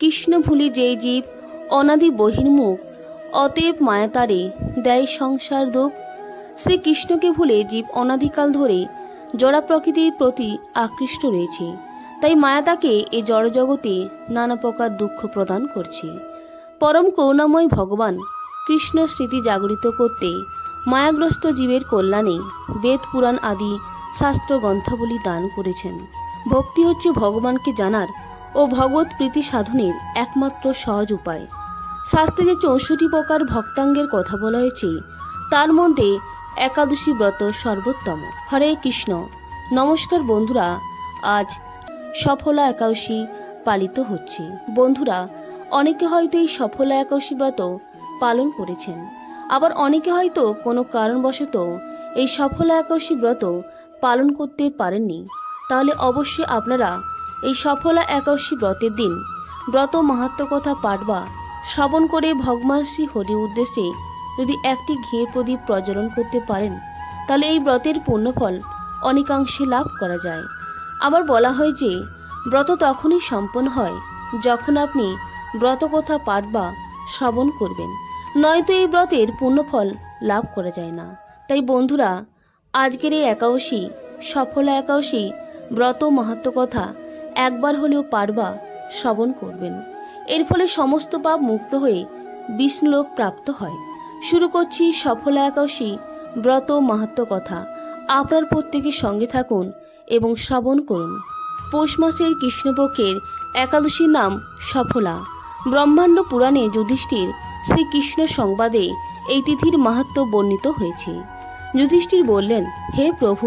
কৃষ্ণ ভুলি যেই জীব, অনাদি বহির্মুখ, অতএব মায়াতারে দেয় সংসার দুঃখ। শ্রীকৃষ্ণকে ভুলে জীব অনাদিকাল ধরে জড়া প্রকৃতির প্রতি আকৃষ্ট রয়েছে। তাই মায়া তাকে এ জড়জগতে নানা প্রকার দুঃখ প্রদান করছে। পরম করুণাময় ভগবান কৃষ্ণ স্মৃতি জাগরিত করতে মায়াগ্রস্ত জীবের কল্যাণে বেদ পুরাণ আদি শাস্ত্র গ্রন্থাবলী দান করেছেন। ভক্তি হচ্ছে ভগবানকে জানার ও ভগবত প্রীতি সাধনের একমাত্র সহজ উপায়। শাস্ত্রে যে চৌষট্টি প্রকার ভক্তাঙ্গের কথা বলা হয়েছে, তার মধ্যে একাদশী ব্রত সর্বোত্তম। হরে কৃষ্ণ। নমস্কার বন্ধুরা, আজ সফলা একাদশী পালিত হচ্ছে। বন্ধুরা, অনেকে হয়তো এই সফলা একাদশী ব্রত পালন করেছেন। আবার অনেকে হয়তো কোনো কারণবশত এই সফলা একাদশী ব্রত পালন করতে পারেননি। তাহলে অবশ্যই আপনারা এই সফলা একাদশী ব্রতের দিন। ব্রত মাহাত্ম কথা পাঠ বা শ্রবণ করে ভগবান শ্রী হরি উদ্দেশ্যে যদি একটি ঘিয়ে প্রদীপ প্রজ্বলন করতে পারেন, তাহলে এই ব্রতের পুণ্যফল অনেকাংশে লাভ করা যায়। আবার বলা হয় যে, ব্রত তখনই সম্পন্ন হয় যখন আপনি ব্রতকথা পাঠ বা শ্রবণ করবেন। নয়তো এই ব্রতের পুণ্যফল লাভ করা যায় না। তাই বন্ধুরা, আজকের এই একাদশী, সফলা একাদশী ব্রত মাহাত্ম কথা একবার হলেও পারবা শ্রবণ করবেন। এর ফলে সমস্ত পাপ মুক্ত হয়ে বিষ্ণুলোক প্রাপ্ত হয়। শুরু করছি সফলা একাদশী ব্রত মাহাত্ম কথা। আপনার প্রত্যেকের সঙ্গে থাকুন এবং শ্রবণ করুন। পৌষ মাসের কৃষ্ণপক্ষের একাদশীর নাম সফলা। ব্রহ্মাণ্ড পুরাণে যুধিষ্ঠির শ্রীকৃষ্ণ সংবাদে এই তিথির মাহাত্ম বর্ণিত হয়েছে। যুধিষ্ঠির বললেন, হে প্রভু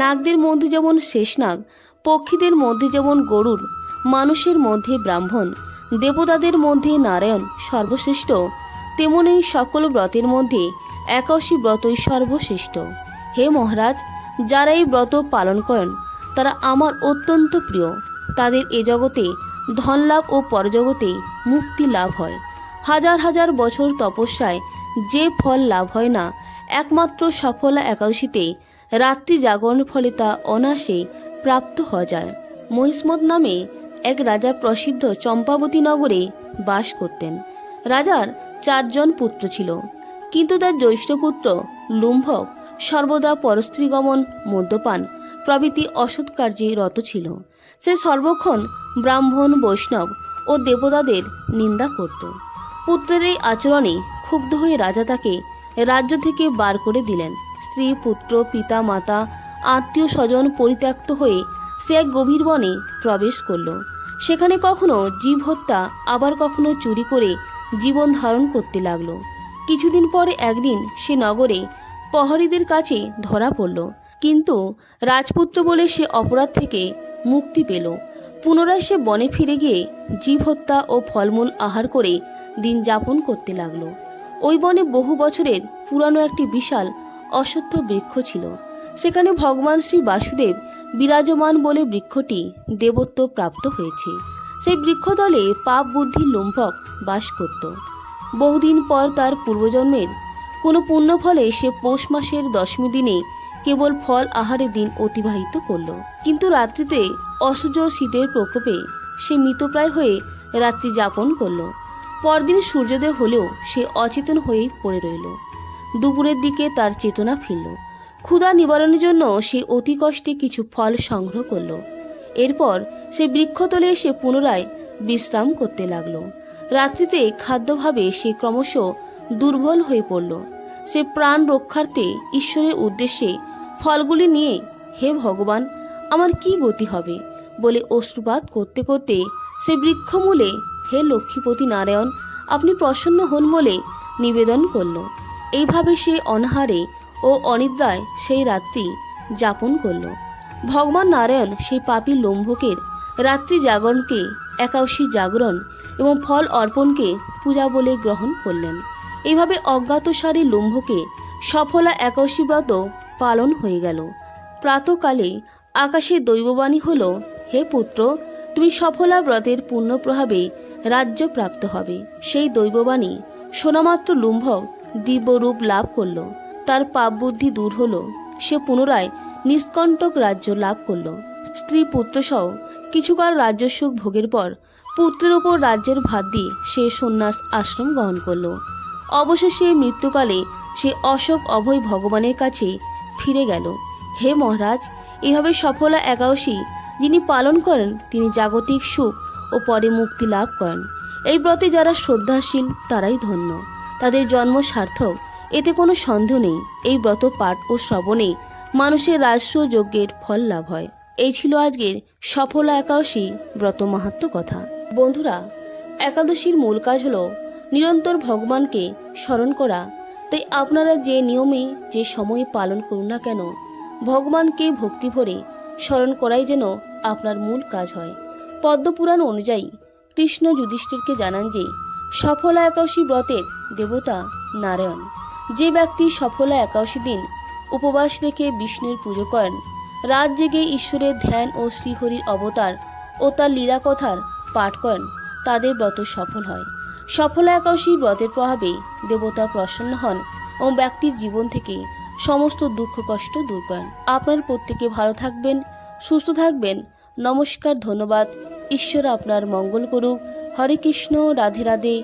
নাগদের মধ্যে যেমন শেষনাগ পক্ষীদের মধ্যে যেমন গরুর, মানুষের মধ্যে ব্রাহ্মণ, দেবতাদের মধ্যে নারায়ণ সর্বশ্রেষ্ঠ, তেমনি সকল ব্রতের মধ্যে একাদশী ব্রতই সর্বশ্রেষ্ঠ। হে মহারাজ, যারা এই ব্রত পালন করেন, তারা আমার অত্যন্ত প্রিয়। তাদের এ জগতে ধন লাভ ও পরজগতে মুক্তি লাভ হয়। হাজার হাজার বছর তপস্যায় যে ফল লাভ হয় না, একমাত্র সফলা একাদশীতে রাত্রি জাগরণের ফলে তা অনায়াসে প্রাপ্ত হওয়া যায়। মহিষ্মদ নামে এক রাজা প্রসিদ্ধ চম্পাবতী নগরে বাস করতেন। রাজার চারজন পুত্র ছিল। কিন্তু তার জ্যৈষ্ঠ পুত্র লুম্ভক সর্বদা পরস্ত্রীগমন, মদ্যপান প্রভৃতি অসৎ কার্যে রত ছিল। সে সর্বক্ষণ ব্রাহ্মণ, বৈষ্ণব ও দেবতাদের নিন্দা করত। পুত্রের এই আচরণে ক্ষুব্ধ হয়ে রাজা তাকে রাজ্য থেকে বার করে দিলেন। স্ত্রী, পুত্র, পিতা, মাতা, আত্মীয় স্বজন পরিত্যক্ত হয়ে সে এক গভীর বনে প্রবেশ করল। সেখানে কখনো জীব হত্যা, আবার কখনো চুরি করে জীবন ধারণ করতে লাগল। কিছুদিন পরে একদিন সে নগরে প্রহরীদের কাছে ধরা পড়ল। কিন্তু রাজপুত্র বলে সে অপরাধ থেকে মুক্তি পেল। পুনরায় সে বনে ফিরে গিয়ে জীব হত্যা ও ফলমূল আহার করে দিন যাপন করতে লাগল। ওই বনে বহু বছরের পুরানো একটি বিশাল অশ্বত্থ বৃক্ষ ছিল। সেখানে ভগবান শ্রী বাসুদেব বিরাজমান বলে বৃক্ষটি দেবত্ব প্রাপ্ত হয়েছে। সেই বৃক্ষতলে পাপ বুদ্ধির লম্ভক বাস করত। বহুদিন পর তার পূর্বজন্মের কোনো পুণ্য ফলে সে পৌষ মাসের দশমী দিনে কেবল ফল আহারের দিন অতিবাহিত করল। কিন্তু রাত্রিতে অসহ্য শীতের প্রকোপে সে মৃতপ্রায় হয়ে রাত্রি যাপন করল। পরদিন সূর্যোদয় হলেও সে অচেতন হয়েই পড়ে রইল। দুপুরের দিকে তার চেতনা ফিরল। ক্ষুধা নিবারণের জন্য সে অতি কষ্টে কিছু ফল সংগ্রহ করল। এরপর সে বৃক্ষতলে এসে পুনরায় বিশ্রাম করতে লাগল। রাত্রিতে খাদ্যভাবে সে ক্রমশ দুর্বল হয়ে পড়ল। সে প্রাণ রক্ষার্থে ঈশ্বরের উদ্দেশ্যে ফলগুলি নিয়ে, হে ভগবান, আমার কি গতি হবে? বলে অশ্রুপাত করতে করতে সে বৃক্ষমূলে, হে লক্ষ্মীপতি নারায়ণ, আপনি প্রসন্ন হন বলে নিবেদন করল। এইভাবে সে অনাহারে ও অনিদ্রায় সেই রাত্রি যাপন করল। ভগবান নারায়ণ সেই পাপী লম্ভকের রাত্রি জাগরণকে, একাদশী জাগরণ এবং ফল অর্পণকে পূজা বলে গ্রহণ করলেন। এইভাবে অজ্ঞাতসারী লম্ভকে সফলা একাদশী ব্রত পালন হয়ে গেল। প্রাতকালে আকাশে দৈববাণী হল, হে পুত্র, তুমি সফলা ব্রতের পূর্ণ প্রভাবে রাজ্য প্রাপ্ত হবে। সেই দৈববাণী শোনামাত্র লুম্ভক দিব্যরূপ লাভ করল। তার পাপ বুদ্ধি দূর হলো। সে পুনরায় নিষ্কণ্টক রাজ্য লাভ করল। স্ত্রী পুত্রসহ কিছুকাল রাজ্যসুখ ভোগের পর পুত্রের ওপর রাজ্যের ভাত দিয়ে সে সন্ন্যাস আশ্রম গ্রহণ করল। অবশেষে মৃত্যুকালে সে অশোক অভয় ভগবানের কাছে ফিরে গেল। হে মহারাজ, এভাবে সফলা একাদশী যিনি পালন করেন, তিনি জাগতিক সুখ ও পরে মুক্তি লাভ করেন। এই ব্রতে যারা শ্রদ্ধাশীল, তারাই ধন্য। তাদের জন্ম সার্থক। এতে কোনো সন্দেহ নেই, এই ব্রত পাঠ ও শ্রবণে মানুষের রাজস্ব যজ্ঞের ফল লাভ হয়। এই ছিল আজকের সফল একাদশী ব্রত মাহাত্ম কথা। বন্ধুরা, একাদশীর মূল কাজ হল নিরন্তর ভগবানকে স্মরণ করা। তাই আপনারা যে নিয়মে, যে সময়ে পালন করুন না কেন, ভগবানকে ভক্তি ভরে স্মরণ করাই যেন আপনার মূল কাজ হয়। পদ্মপুরাণ অনুযায়ী কৃষ্ণ যুধিষ্ঠিরকে জানান যে সফলা একাশী ব্রতের দেবতা নারায়ণ। যে ব্যক্তি সফলা একাদশী দিন উপবাস রেখে বিষ্ণুর পুজো করেন, রাত জেগে ঈশ্বরের ধ্যান ও শ্রীহরির অবতার ও তার লীলা কথার পাঠ করেন, তাদের ব্রত সফল হয়। সফলা একাশী ব্রতের প্রভাবে দেবতা প্রসন্ন হন ও ব্যক্তির জীবন থেকে সমস্ত দুঃখ কষ্ট দূর করেন। আপনার প্রত্যেকে ভালো থাকবেন, সুস্থ থাকবেন। নমস্কার, ধন্যবাদ। ঈশ্বর আপনার মঙ্গল করুক। হরে কৃষ্ণ, রাধে রাধে।